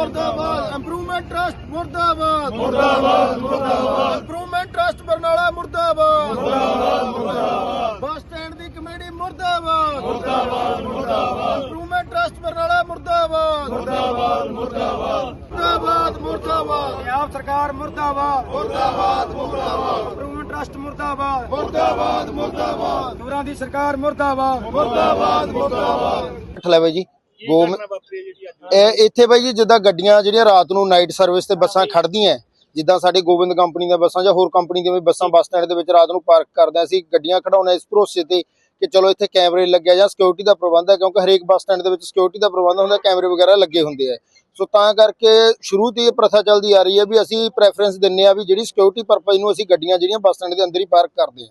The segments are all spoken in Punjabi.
ਮੁਰਦਾਬਾਦ ਇੰਪਰੂਵਮੈਂਟ ਟਰਸਟ ਮੁਰਦਾਬਾਦ। ਮੁਰਦਾਬਾਦ ਮੁਰਦਾਬਾਦ। ਇੰਪਰੂਵਮੈਂਟ ਟਰਸਟ ਬਰਨਾਲਾ ਮੁਰਦਾਬਾਦ। ਮੁਰਦਾਬਾਦ ਮੁਰਦਾਬਾਦ। ਬੱਸ ਸਟੈਂਡ ਦੀ ਕਮੇਟੀ ਮੁਰਦਾਬਾਦ। ਮੁਰਦਾਬਾਦ ਮੁਰਦਾਬਾਦ। ਇੰਪਰੂਵਮੈਂਟ ਟਰਸਟ ਬਰਨਾਲਾ ਮੁਰਦਾਬਾਦ। ਮੁਰਦਾਬਾਦ ਮੁਰਦਾਬਾਦ। ਮੁਰਦਾਬਾਦ ਮੁਰਦਾਬਾਦ। ਪੰਜਾਬ ਸਰਕਾਰ ਮੁਰਦਾਬਾਦ। ਮੁਰਦਾਬਾਦ ਮੁਰਦਾਬਾਦ। ਇੰਪਰੂਵਮੈਂਟ ਟਰਸਟ ਮੁਰਦਾਬਾਦ। ਮੁਰਦਾਬਾਦ ਮੁਰਦਾਬਾਦ। ਨੂਰਾਂ ਦੀ ਸਰਕਾਰ ਮੁਰਦਾਬਾਦ। ਮੁਰਦਾਬਾਦ ਮੁਰਦਾਬਾਦ। ਬਾਈ ਜੀ। ਗੋ ਇਹ ਇੱਥੇ ਬਾਈ ਜੀ ਜਿੱਦਾਂ ਗੱਡੀਆਂ ਜਿਹੜੀਆਂ ਰਾਤ ਨੂੰ ਨਾਈਟ ਸਰਵਿਸ ਤੇ ਬੱਸਾਂ ਖੜਦੀਆਂ ਜਿੱਦਾਂ ਸਾਡੀ ਗੋਬਿੰਦ ਕੰਪਨੀ ਦੀਆਂ ਬੱਸਾਂ ਜਾਂ ਹੋਰ ਕੰਪਨੀ ਦੀਆਂ ਵੀ ਬੱਸਾਂ ਬੱਸ ਸਟੈਂਡ ਦੇ ਵਿੱਚ ਰਾਤ ਨੂੰ ਪਾਰਕ ਕਰਦੇ ਅਸੀਂ ਗੱਡੀਆਂ ਖੜਾਉਣਾ ਇਸ ਭਰੋਸੇ ਤੇ ਕਿ ਚਲੋ ਇੱਥੇ ਕੈਮਰੇ ਲੱਗਿਆ ਜਾਂ ਸਿਕਿਉਰਿਟੀ ਦਾ ਪ੍ਰਬੰਧ ਹੈ ਕਿਉਂਕਿ ਹਰੇਕ ਬੱਸ ਸਟੈਂਡ ਦੇ ਵਿੱਚ ਸਿਕਿਉਰਿਟੀ ਦਾ ਪ੍ਰਬੰਧ ਹੁੰਦਾ ਕੈਮਰੇ ਵਗੈਰਾ ਲੱਗੇ ਹੁੰਦੇ ਆ। ਸੋ ਤਾਂ ਕਰਕੇ ਸ਼ੁਰੂ ਤੋਂ ਇਹ ਪ੍ਰਥਾ ਚੱਲਦੀ ਆ ਰਹੀ ਹੈ ਵੀ ਅਸੀਂ ਪ੍ਰੈਫਰੈਂਸ ਦਿੰਨੇ ਆ ਵੀ ਜਿਹੜੀ ਸਿਕਿਉਰਿਟੀ ਪਰਪਸ ਨੂੰ ਅਸੀਂ ਗੱਡੀਆਂ ਜਿਹੜੀਆਂ ਬੱਸ ਸਟੈਂਡ ਦੇ ਅੰਦਰ ਹੀ ਪਾਰਕ ਕਰਦੇ ਆ।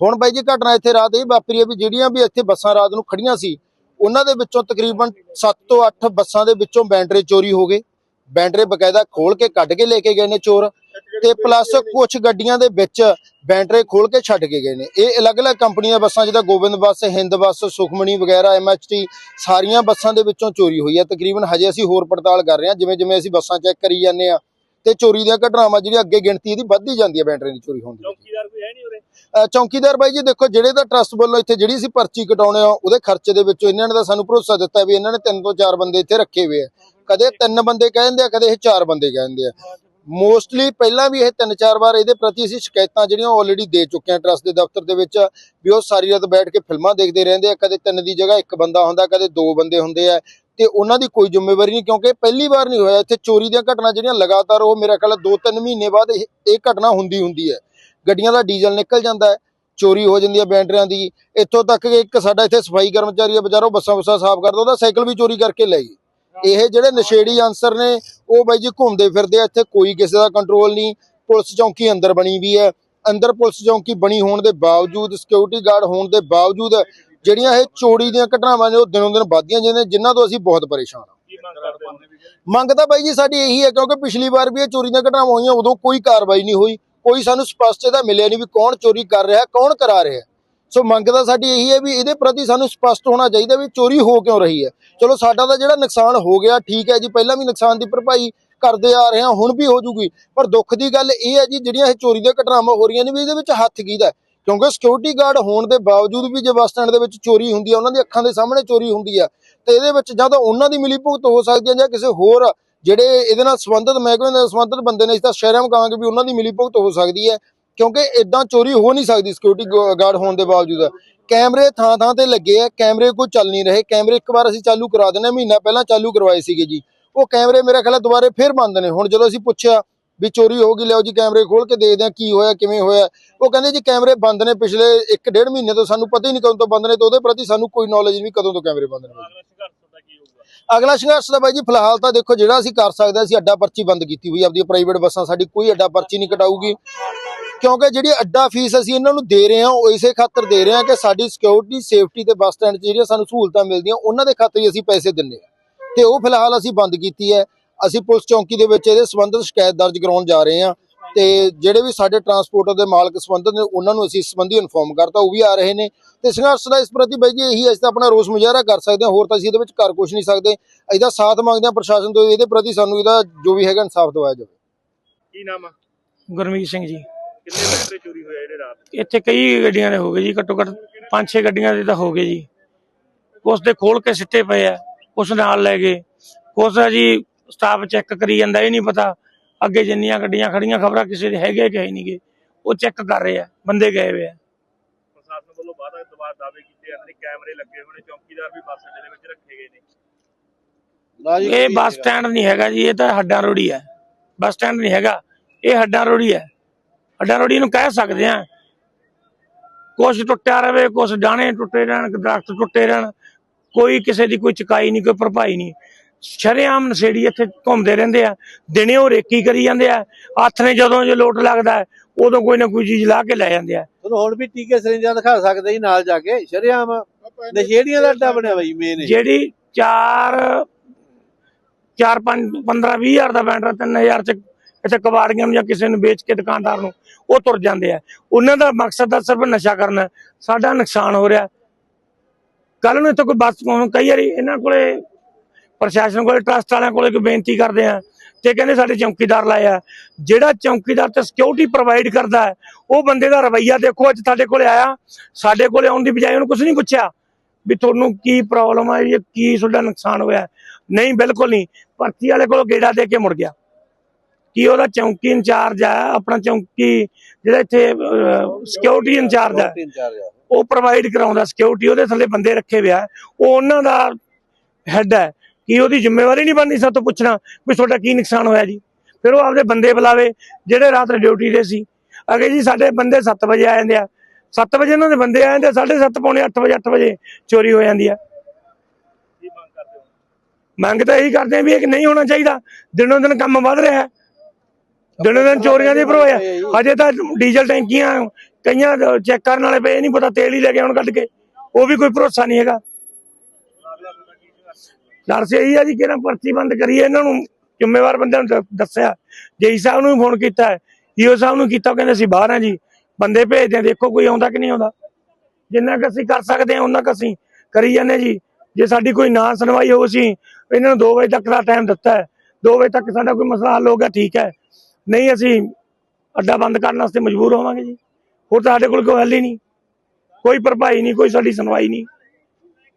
ਹੁਣ ਬਾਈ ਜੀ ਘਟਨਾ ਇੱਥੇ ਰਾਤ ਇਹ ਵਾਪਰੀ ਹੈ ਵੀ ਜਿਹੜੀਆਂ ਵੀ ਇੱਥੇ ਬੱਸਾਂ ਰਾਤ ਨੂੰ ਖੜੀਆਂ ਸੀ ਉਹਨਾਂ ਦੇ ਵਿੱਚੋਂ ਤਕਰੀਬਨ 7 ਤੋਂ 8 ਬੱਸਾਂ ਦੇ ਵਿੱਚੋਂ ਬੈਂਟਰੇ ਚੋਰੀ ਹੋ ਗਏ। ਬੈਂਟਰੇ ਬਕਾਇਦਾ ਖੋਲ ਕੇ ਕੱਢ ਕੇ ਲੈ ਕੇ ਗਏ ਨੇ ਚੋਰ ਤੇ ਪਲੱਸ ਕੁਝ ਗੱਡੀਆਂ ਦੇ ਵਿੱਚ ਬੈਂਟਰੇ ਖੋਲ ਕੇ ਛੱਡ ਕੇ ਗਏ ਨੇ। ਇਹ ਅਲੱਗ-ਅਲੱਗ ਕੰਪਨੀਆਂ ਬੱਸਾਂ ਜਿੱਦਾਂ ਗੋਬਿੰਦ ਬੱਸ, ਹਿੰਦ ਬੱਸ ਸੁਖਮਣੀ ਵਗੈਰਾ ਐਮਐਚਟੀ ਸਾਰੀਆਂ ਬੱਸਾਂ ਦੇ ਵਿੱਚੋਂ ਚੋਰੀ ਹੋਈ ਹੈ ਤਕਰੀਬਨ ਹਜੇ ਅਸੀਂ ਹੋਰ ਪੜਤਾਲ ਕਰ ਰਹੇ ਹਾਂ ਜਿਵੇਂ ਜਿਵੇਂ ਅਸੀਂ ਬੱਸਾਂ ਚੈੱਕ ਕਰੀ ਜਾਂਦੇ ਆ ਤੇ ਚੋਰੀ ਦੀਆਂ ਘਟਨਾਵਾਂ ਜਿਹੜੀਆਂ ਅੱਗੇ ਗਿਣਤੀ ਇਹਦੀ ਵੱਧਦੀ ਜਾਂਦੀ ਹੈ ਬੈਂਟਰੇ ਦੀ ਚੋਰੀ ਹੋਣ ਦੀ। ਹੈ ਨਹੀਂ ਉਰੇ ਚੌਕੀਦਾਰ ਬਾਈ ਜੀ, ਦੇਖੋ ਜਿਹੜੇ ਤਾਂ ਟਰਸਟ ਵੱਲੋਂ ਇੱਥੇ ਜਿਹੜੀ ਅਸੀਂ ਪਰਚੀ ਕਟਾਉਣੇ ਆ, ਉਹਦੇ ਖਰਚੇ ਦੇ ਵਿੱਚੋਂ ਇਹਨਾਂ ਨੇ ਤਾਂ ਸਾਨੂੰ ਭਰੋਸਾ ਦਿੱਤਾ ਵੀ ਇਹਨਾਂ ਨੇ ਤਿੰਨ ਤੋਂ ਚਾਰ ਬੰਦੇ ਇੱਥੇ ਰੱਖੇ ਹੋਏ ਆ। ਕਦੇ ਤਿੰਨ ਬੰਦੇ ਕਹਿੰਦੇ ਆ, ਕਦੇ ਇਹ ਚਾਰ ਬੰਦੇ ਕਹਿੰਦੇ ਆ। ਮੋਸਟਲੀ ਪਹਿਲਾਂ ਵੀ ਇਹ ਤਿੰਨ ਚਾਰ ਵਾਰ ਇਹਦੇ ਪ੍ਰਤੀ ਅਸੀਂ ਸ਼ਿਕਾਇਤਾਂ ਜਿਹੜੀਆਂ ਆਲਰੇਡੀ ਦੇ ਚੁੱਕੇ ਆ ਟਰਸਟ ਦੇ ਦਫ਼ਤਰ ਦੇ ਵਿੱਚ, ਵੀ ਉਹ ਸਾਰੀ ਰਾਤ ਬੈਠ ਕੇ ਫਿਲਮਾਂ ਦੇਖਦੇ ਰਹਿੰਦੇ ਆ। ਕਦੇ ਤਿੰਨ ਦੀ ਜਗ੍ਹਾ ਇੱਕ ਬੰਦਾ ਹੁੰਦਾ, ਕਦੇ ਦੋ ਬੰਦੇ ਹੁੰਦੇ ਆ। ਤੇ ਉਹਨਾਂ ਦੀ ਕੋਈ ਜ਼ਿੰਮੇਵਾਰੀ ਨਹੀਂ, ਕਿਉਂਕਿ ਪਹਿਲੀ ਵਾਰ ਨਹੀਂ ਹੋਇਆ। ਇੱਥੇ ਚੋਰੀ ਦੀਆਂ ਘਟਨਾ ਜਿਹੜੀਆਂ ਲਗਾਤਾਰ ਉਹ ਮੇਰਾ ਖਿਆਲ 2-3 ਮਹੀਨੇ ਬਾਅਦ ਇਹ ਘਟਨਾ ਹੁੰਦੀ ਹੁੰਦੀ ਹੈ। ਗੱਡੀਆਂ ਦਾ ਡੀਜ਼ਲ ਨਿਕਲ ਜਾਂਦਾ ਹੈ ਚੋਰੀ ਹੋ ਜਾਂਦੀ ਹੈ ਬੈਟਰੀਆਂ ਦੀ ਇੱਥੋਂ ਤੱਕ ਕਿ ਇੱਕ ਸਾਡਾ ਇੱਥੇ ਸਫ਼ਾਈ ਕਰਮਚਾਰੀ ਹੈ ਵਿਚਾਰੋ ਬੱਸਾਂ ਬੱਸਾਂ ਸਾਫ਼ ਕਰਦਾ ਉਹਦਾ ਸਾਈਕਲ ਵੀ ਚੋਰੀ ਕਰਕੇ ਲੈ ਗਈ ਇਹ ਜਿਹੜੇ ਨਸ਼ੇੜੀ ਅਨਸਰ ਨੇ ਉਹ ਬਾਈ ਜੀ ਘੁੰਮਦੇ ਫਿਰਦੇ ਆ ਇੱਥੇ ਕੋਈ ਕਿਸੇ ਦਾ ਕੰਟਰੋਲ ਨਹੀਂ ਪੁਲਿਸ ਚੌਂਕੀ ਅੰਦਰ ਬਣੀ ਵੀ ਹੈ। ਅੰਦਰ ਪੁਲਿਸ ਚੌਂਕੀ ਬਣੀ ਹੋਣ ਦੇ ਬਾਵਜੂਦ ਸਿਕਿਉਰਿਟੀ ਗਾਰਡ ਹੋਣ ਦੇ ਬਾਵਜੂਦ ਜਿਹੜੀਆਂ ਇਹ ਚੋਰੀ ਦੀਆਂ ਘਟਨਾਵਾਂ ਨੇ ਉਹ ਦਿਨੋਂ ਦਿਨ ਵੱਧਦੀਆਂ ਜਾਂਦੀਆਂ ਜਿਨ੍ਹਾਂ ਤੋਂ ਅਸੀਂ ਬਹੁਤ ਪਰੇਸ਼ਾਨ ਹੋ? ਮੰਗ ਤਾਂ ਬਾਈ ਜੀ ਸਾਡੀ ਇਹੀ ਹੈ ਕਿਉਂਕਿ ਪਿਛਲੀ ਵਾਰ ਵੀ ਇਹ ਚੋਰੀ ਦੀਆਂ ਘਟਨਾਵਾਂ ਹੋਈਆਂ ਉਦੋਂ ਕੋਈ ਕਾਰਵਾਈ ਨਹੀਂ ਹੋਈ। ਕੋਈ ਸਾਨੂੰ ਸਪਸ਼ਟ ਇਹਦਾ ਮਿਲਿਆ ਨਹੀਂ ਵੀ ਕੌਣ ਚੋਰੀ ਕਰ ਰਿਹਾ, ਕੌਣ ਕਰਾ ਰਿਹਾ। ਸੋ ਮੰਗ ਤਾਂ ਸਾਡੀ ਇਹੀ ਹੈ ਵੀ ਇਹਦੇ ਪ੍ਰਤੀ ਸਾਨੂੰ ਸਪਸ਼ਟ ਹੋਣਾ ਚਾਹੀਦਾ ਵੀ ਚੋਰੀ ਹੋ ਕਿਉਂ ਰਹੀ ਹੈ। ਚਲੋ ਸਾਡਾ ਤਾਂ ਜਿਹੜਾ ਨੁਕਸਾਨ ਹੋ ਗਿਆ, ਠੀਕ ਹੈ ਜੀ, ਪਹਿਲਾਂ ਵੀ ਨੁਕਸਾਨ ਦੀ ਭਰਪਾਈ ਕਰਦੇ ਆ ਰਹੇ ਹਾਂ, ਹੁਣ ਵੀ ਹੋ ਜੂਗੀ। ਪਰ ਦੁੱਖ ਦੀ ਗੱਲ ਇਹ ਹੈ ਜੀ, ਜਿਹੜੀਆਂ ਇਹ ਚੋਰੀ ਦੀਆਂ ਘਟਨਾਵਾਂ ਹੋ ਰਹੀਆਂ ਨੇ ਵੀ ਇਹਦੇ ਵਿੱਚ ਹੱਥ ਕਿਹਦਾ ਕਿਉਂਕਿ ਸਿਕਿਉਰਿਟੀ ਗਾਰਡ ਹੋਣ ਦੇ ਬਾਵਜੂਦ ਵੀ ਜੇ ਬੱਸ ਸਟੈਂਡ ਦੇ ਵਿੱਚ ਚੋਰੀ ਹੁੰਦੀ ਹੈ, ਉਹਨਾਂ ਦੀ ਅੱਖਾਂ ਦੇ ਸਾਹਮਣੇ ਚੋਰੀ ਹੁੰਦੀ ਹੈ, ਤੇ ਇਹਦੇ ਵਿੱਚ ਜਾਂ ਤਾਂ ਉਹਨਾਂ ਦੀ ਮਿਲੀ ਭੁਗਤ ਹੋ ਸਕਦੀ ਹੈ ਜਾਂ ਕਿਸੇ ਹੋਰ ਜਿਹੜੇ ਇਹਦੇ ਨਾਲ ਸੰਬੰਧਿਤ ਮਹਿਕਮੇ ਨਾਲ ਸੰਬੰਧਿਤ ਬੰਦੇ ਨੇ ਇਸ ਤਾਂ ਸ਼ਹਿਰਾਂ ਕਹਾਂਗੇ ਵੀ ਉਹਨਾਂ ਦੀ ਮਿਲੀ ਹੋ ਸਕਦੀ ਹੈ ਕਿਉਂਕਿ ਇਦਾਂ ਚੋਰੀ ਹੋ ਨਹੀਂ ਸਕਦੀ ਸਿਕਿਉਰਿਟੀ ਗਾਰਡ ਹੋਣ ਦੇ ਬਾਵਜੂਦ। ਕੈਮਰੇ ਥਾਂ ਥਾਂ ਤੇ ਲੱਗੇ ਆ ਕੈਮਰੇ ਕੋਈ ਚੱਲ ਨਹੀਂ ਰਹੇ ਕੈਮਰੇ ਇੱਕ ਵਾਰ ਅਸੀਂ ਚਾਲੂ ਕਰਾ ਦਿੰਦੇ ਹਾਂ, ਮਹੀਨਾ ਪਹਿਲਾਂ ਚਾਲੂ ਕਰਵਾਏ ਸੀਗੇ ਜੀ। ਉਹ ਕੈਮਰੇ ਮੇਰਾ ਖਿਆਲ ਦੁਬਾਰੇ ਫੇਰ ਬੰਦ ਨੇ। ਹੁਣ ਜਦੋਂ ਅਸੀਂ ਪੁੱਛਿਆ ਵੀ ਚੋਰੀ ਹੋ ਗਈ ਲਿਆਓ ਜੀ ਕੈਮਰੇ ਖੋਲ ਕੇ ਦੇਖਦੇ ਆ ਕੀ ਹੋਇਆ ਕਿਵੇਂ ਹੋਇਆ। ਉਹ ਕਹਿੰਦੇ ਜੀ ਕੈਮਰੇ ਬੰਦ ਨੇ ਪਿਛਲੇ 1.5 ਮਹੀਨੇ ਤੋਂ ਸਾਨੂੰ ਪਤਾ ਹੀ ਨਹੀਂ ਕਦੋਂ ਤੋਂ ਬੰਦ ਨੇ ਤੇ ਉਹਦੇ ਪ੍ਰਤੀ ਸਾਨੂੰ ਕੋਈ ਨੌਲੇਜ ਨਹੀਂ ਕਦੋਂ ਤੋਂ ਕੈਮਰੇ ਬੰਦ ਨੇ ਅਗਲਾ ਸੰਘਰਸ਼ ਤੁਹਾਡਾ ਕੀ ਹੋਊਗਾ ਅਗਲਾ ਸੰਘਰਸ਼ ਦਾ ਬਾਈ ਜੀ ਫਿਲਹਾਲ ਤਾਂ ਦੇਖੋ ਜਿਹੜਾ ਅਸੀਂ ਕਰ ਸਕਦੇ ਹਾਂ, ਅਸੀਂ ਅੱਡਾ ਪਰਚੀ ਬੰਦ ਕੀਤੀ ਹੋਈ ਹੈ ਆਪਦੀ ਪ੍ਰਾਈਵੇਟ ਬੱਸਾਂ ਸਾਡੀ ਕੋਈ ਅੱਡਾ ਪਰਚੀ ਨਹੀਂ ਕਟਾਊਗੀ। ਕਿਉਂਕਿ ਜਿਹੜੀ ਅੱਡਾ ਫੀਸ ਅਸੀਂ ਇਹਨਾਂ ਨੂੰ ਦੇ ਰਹੇ ਹਾਂ ਉਹ ਇਸੇ ਖਾਤਰ ਦੇ ਰਹੇ ਹਾਂ ਕਿ ਸਾਡੀ ਸਿਕਿਉਰਿਟੀ ਸੇਫਟੀ ਤੇ ਬੱਸ ਸਟੈਂਡ 'ਚ ਜਿਹੜੀਆਂ ਸਾਨੂੰ ਸਹੂਲਤਾਂ ਮਿਲਦੀਆਂ ਉਹਨਾਂ ਦੇ ਖਾਤਰ ਹੀ ਅਸੀਂ ਪੈਸੇ ਦਿੰਨੇ ਹਾਂ। ਤੇ ਉਹ ਫਿਲਹਾਲ ਅਸੀਂ ਬੰਦ ਕੀਤੀ ਹੈ। ਅਸੀਂ ਪੁਲਿਸ ਚੌਂਕੀ ਦੇ ਵਿੱਚ ਇਹਦੇ ਸੰਬੰਧਿਤ ਸ਼ਿਕਾਇਤ ਦਰਜ ਕਰਾਉਣ ਜਾ ਰਹੇ ਹਾਂ। ਤੇ ਜਿਹੜੇ ਵੀ ਸਾਡੇ ਟਰਾਂਸਪੋਰਟਰ ਦੇ ਮਾਲਕ ਸੰਬੰਧਿਤ ਨੇ ਉਹਨਾਂ ਨੂੰ ਅਸੀਂ ਇਸ ਸੰਬੰਧੀ ਇਨਫੋਰਮ ਕਰਤਾ ਉਹ ਵੀ ਆ ਰਹੇ ਨੇ। ਤੇ ਸੰਘਰਸ਼ ਦਾ ਇਸ ਪ੍ਰਤੀ ਬਾਈ ਜੀ ਇਹੀ ਅਸੀਂ ਤਾਂ ਆਪਣਾ ਰੋਸ ਮੁਜ਼ਾਹਰਾ ਕਰ ਸਕਦੇ ਹਾਂ ਹੋਰ ਤਾਂ ਅਸੀਂ ਇਹਦੇ ਵਿੱਚ ਕਰ ਕੁਝ ਨਹੀਂ ਸਕਦੇ। ਅਸੀਂ ਤਾਂ ਸਾਥ ਮੰਗਦੇ ਹਾਂ ਪ੍ਰਸ਼ਾਸਨ ਤੋਂ ਇਹਦੇ ਪ੍ਰਤੀ ਸਾਨੂੰ ਇਹਦਾ ਜੋ ਵੀ ਹੈਗਾ ਇਨਸਾਫ ਦਿਵਾਇਆ ਜਾਵੇ। ਕੀ ਨਾਮ ਆ? ਗੁਰਮੀਤ ਸਿੰਘ ਜੀ। ਕਿੰਨੇ ਬੈਟਰੇ ਚੋਰੀ ਹੋਇਆ ਜਿਹੜੇ ਰਾਤ? ਇੱਥੇ ਕਈ ਗੱਡੀਆਂ ਦੇ ਹੋ ਗਏ ਜੀ ਘੱਟੋ ਘੱਟ 5-6 ਗੱਡੀਆਂ ਦੇ ਤਾਂ ਹੋ ਗਏ ਜੀ। ਕੁਛ ਦੇ ਖੋਲ ਕੇ ਸਿੱਟੇ ਪਏ ਆ ਕੁਛ ਨਾਲ ਲੈ ਗਏ। ਕੁਛ ਆ ਜੀ ਸਟਾਫ ਚੈੱਕ ਕਰੀ ਜਾਂਦਾ ਇਹ ਨਹੀਂ ਪਤਾ ਅੱਗੇ ਜਿੰਨੀਆਂ ਗੱਡੀਆਂ ਖੜੀਆਂ ਖਬਰਾਂ ਕਿਸੇ ਦੇ ਹੈਗੇ ਕਿ ਹੈ ਨਹੀਂਗੇ ਉਹ ਚੈੱਕ ਕਰ ਰਹੇ ਆ ਬੰਦੇ ਗਏ ਹੋਏ ਆ। ਪ੍ਰਸ਼ਾਸਨ ਵੱਲੋਂ ਵਾਅਦਾ ਦਵਾ ਦਾਅਵੇ ਕੀਤੇ ਜਾਂਦੇ ਨੇ ਕੈਮਰੇ ਲੱਗੇ ਹੋਏ ਨੇ ਚੌਕੀਦਾਰ ਵੀ ਬੱਸ ਅੱਡੇ ਦੇ ਵਿੱਚ ਰੱਖੇ ਗਏ ਨੇ। ਇਹ ਬੱਸ ਸਟੈਂਡ ਨਹੀਂ ਹੈਗਾ ਜੀ ਇਹ ਤਾਂ ਹੱਡਾਂ ਰੋੜੀ ਹੈ ਬੱਸ ਸਟੈਂਡ ਨਹੀਂ ਹੈਗਾ ਇਹ ਹੱਡਾਂ ਰੋੜੀ ਹੈ ਹੱਡਾਂ ਰੋੜੀ ਨੂੰ ਕਹਿ ਸਕਦੇ ਆ ਕੁਛ ਟੁੱਟਿਆ ਰਵੇ ਕੁਛ ਡਾਣੇ ਟੁੱਟੇ ਰਹਿਣ ਦਰਖਤ ਟੁੱਟੇ ਰਹਿਣ ਕੋਈ ਕਿਸੇ ਦੀ ਕੋਈ ਚਕਾਈ ਨਹੀਂ ਕੋਈ ਭਰਪਾਈ ਨਹੀਂ। ਸ਼ਰੇਆਮ ਨਸ਼ੇੜੀ ਇੱਥੇ ਘੁੰਮਦੇ ਰਹਿੰਦੇ ਆ ਦਿਨੇ ਉਹ ਰੇਕੀ ਕਰੀ ਜਾਂਦੇ ਆ ਹੱਥ ਨੇ ਜਦੋਂ ਜੇ ਲੋਟ ਲੱਗਦਾ ਉਦੋਂ ਕੋਈ ਨਾ ਕੋਈ ਚੀਜ਼ ਲਾ ਕੇ ਲੈ ਜਾਂਦੇ ਆ। ਤੁਹਾਨੂੰ ਹੁਣ ਵੀ ਟੀਕੇ ਸਰਿੰਜਾਂ ਦਿਖਾ ਸਕਦੇ ਜੀ ਨਾਲ ਜਾ ਕੇ ਸ਼ਰੇਆਮ ਨਸ਼ੇੜੀਆਂ ਦਾ ਅੱਡਾ ਬਣਿਆ ਬਈ ਮੇਨ ਜਿਹੜੀ 4 4 5 15 20 ਹਜ਼ਾਰ ਦਾ ਬੈਂਡਰ 3000 ਚ ਇੱਥੇ ਕਬਾੜੀਆਂ ਨੂੰ ਜਾਂ ਕਿਸੇ ਨੂੰ ਵੇਚ ਕੇ ਦੁਕਾਨਦਾਰ ਨੂੰ ਉਹ ਤੁਰ ਜਾਂਦੇ ਆ। ਉਹਨਾਂ ਦਾ ਮਕਸਦ ਤਾਂ ਸਿਰਫ ਨਸ਼ਾ ਕਰਨਾ। ਸਾਡਾ ਨੁਕਸਾਨ ਹੋ ਰਿਹਾ। ਕੱਲ ਨੂੰ ਇੱਥੇ ਕੋਈ ਬੱਸ ਕਈ ਵਾਰੀ ਇਹਨਾਂ ਕੋਲੇ ਪ੍ਰਸ਼ਾਸਨ ਕੋਲੇ ਟਰਸਟ ਵਾਲਿਆਂ ਕੋਲੇ ਕੋਈ ਬੇਨਤੀ ਕਰਦੇ ਆ ਤੇ ਕਹਿੰਦੇ ਸਾਡੇ ਚੌਕੀਦਾਰ ਲਾਏ ਆ। ਜਿਹੜਾ ਚੌਕੀਦਾਰ ਤੇ ਸਿਕਿਉਰਿਟੀ ਪ੍ਰੋਵਾਈਡ ਕਰਦਾ ਉਹ ਬੰਦੇ ਦਾ ਰਵਈਆ ਦੇਖੋ ਅੱਜ ਸਾਡੇ ਕੋਲੇ ਆਇਆ ਸਾਡੇ ਕੋਲੇ ਆਉਣ ਦੀ ਬਜਾਏ ਉਹਨੂੰ ਕੁਝ ਨਹੀਂ ਪੁੱਛਿਆ ਵੀ ਤੁਹਾਨੂੰ ਕੀ ਪ੍ਰੋਬਲਮ ਆ ਇਹ ਕੀ ਤੁਹਾਡਾ ਨੁਕਸਾਨ ਹੋਇਆ ਨਹੀਂ ਬਿਲਕੁਲ ਨਹੀਂ। ਭਰਤੀ ਵਾਲੇ ਕੋਲੋਂ ਗੇੜਾ ਦੇ ਕੇ ਮੁੜ ਗਿਆ। ਕੀ ਉਹਦਾ ਚੌਂਕੀ ਇੰਚਾਰਜ ਆ ਆਪਣਾ ਚੌਂਕੀ ਜਿਹੜਾ ਇੱਥੇ ਸਿਕਿਉਰਿਟੀ ਇੰਚਾਰਜ ਆ ਉਹ ਪ੍ਰੋਵਾਈਡ ਕਰਾਉਂਦਾ। ਸਿਕਿਉਰਿਟੀ ਉਹਦੇ ਥੱਲੇ ਬੰਦੇ ਰੱਖੇ ਵਿਆ ਉਹ ਉਹਨਾਂ ਦਾ ਹੈੱਡ ਹੈ ਕਿ ਉਹਦੀ ਜ਼ਿੰਮੇਵਾਰੀ ਨਹੀਂ ਬਣਦੀ ਸਾਡੇ ਤੋਂ ਪੁੱਛਣਾ ਵੀ ਤੁਹਾਡਾ ਕੀ ਨੁਕਸਾਨ ਹੋਇਆ ਜੀ? ਫਿਰ ਉਹ ਆਪਦੇ ਬੰਦੇ ਬੁਲਾਵੇ, ਜਿਹੜੇ ਰਾਤ ਡਿਊਟੀ ਦੇ ਸੀ। ਅਗੇ ਜੀ ਸਾਡੇ ਬੰਦੇ 7 ਵਜੇ ਆ ਜਾਂਦੇ ਆ। 7 ਵਜੇ ਉਹਨਾਂ ਦੇ ਬੰਦੇ ਆ ਜਾਂਦੇ 7:30 ਪੌਣੇ 8 ਵਜੇ 8 ਵਜੇ ਚੋਰੀ ਹੋ ਜਾਂਦੀ ਆ। ਮੰਗ ਤਾਂ ਇਹੀ ਕਰਦੇ ਆ ਵੀ ਇਹ ਨਹੀਂ ਹੋਣਾ ਚਾਹੀਦਾ। ਦਿਨੋਂ ਦਿਨ ਕੰਮ ਵੱਧ ਰਿਹਾ ਹੈ। ਦਿਨੋਂ ਦਿਨ ਚੋਰੀਆਂ ਦੀ ਭਰੋਇਆ ਅਜੇ ਤਾਂ ਡੀਜ਼ਲ ਟੈਂਕੀਆਂ ਕਈਆਂ ਚੈੱਕ ਕਰਨ ਵਾਲੇ ਪਏ, ਇਹ ਨਹੀਂ ਪਤਾ ਤੇਲ ਹੀ ਲੈ ਕੇ ਆਉਣ ਕੱਢ ਕੇ। ਉਹ ਵੀ ਕੋਈ ਭਰੋਸਾ ਨਹੀਂ ਹੈਗਾ। ਸੰਘਰਸ਼ ਦਰਸ ਇਹੀ ਆ ਜੀ ਕਿ ਇਹਨਾਂ ਪਰਚੀ ਬੰਦ ਕਰੀਏ, ਇਹਨਾਂ ਨੂੰ ਜ਼ਿੰਮੇਵਾਰ ਬੰਦਿਆਂ ਨੂੰ ਦੱਸਿਆ। ਜੇਈ ਸਾਹਿਬ ਨੂੰ ਫੋਨ ਕੀਤਾ ਹੈ ਈਓ ਸਾਹਿਬ ਨੂੰ ਕੀਤਾ ਕਹਿੰਦੇ ਅਸੀਂ ਬਾਹਰ ਆ ਜੀ, ਬੰਦੇ ਭੇਜਦੇ ਆ, ਦੇਖੋ ਕੋਈ ਆਉਂਦਾ ਕਿ ਨਹੀਂ ਆਉਂਦਾ। ਜਿੰਨਾ ਕੁ ਅਸੀਂ ਕਰ ਸਕਦੇ ਹਾਂ ਉਹਨਾਂ ਕੁ ਅਸੀਂ ਕਰੀ ਜਾਂਦੇ ਜੀ। ਜੇ ਸਾਡੀ ਕੋਈ ਨਾ ਸੁਣਵਾਈ ਹੋ ਅਸੀਂ ਇਹਨਾਂ ਨੂੰ 2 ਵਜੇ ਤੱਕ ਦਾ ਟਾਈਮ ਦਿੱਤਾ ਹੈ। 2 ਵਜੇ ਤੱਕ ਸਾਡਾ ਕੋਈ ਮਸਲਾ ਹੱਲ ਹੋ ਗਿਆ, ਠੀਕ ਹੈ। ਨਹੀਂ, ਅਸੀਂ ਅੱਡਾ ਬੰਦ ਕਰਨ ਵਾਸਤੇ ਮਜਬੂਰ ਹੋਵਾਂਗੇ ਜੀ। ਹੋਰ ਤਾਂ ਸਾਡੇ ਕੋਲ ਕੋਈ ਹੱਲ ਹੀ ਨਹੀਂ। ਕੋਈ ਭਰਪਾਈ ਨਹੀਂ, ਕੋਈ ਸਾਡੀ ਸੁਣਵਾਈ ਨਹੀਂ।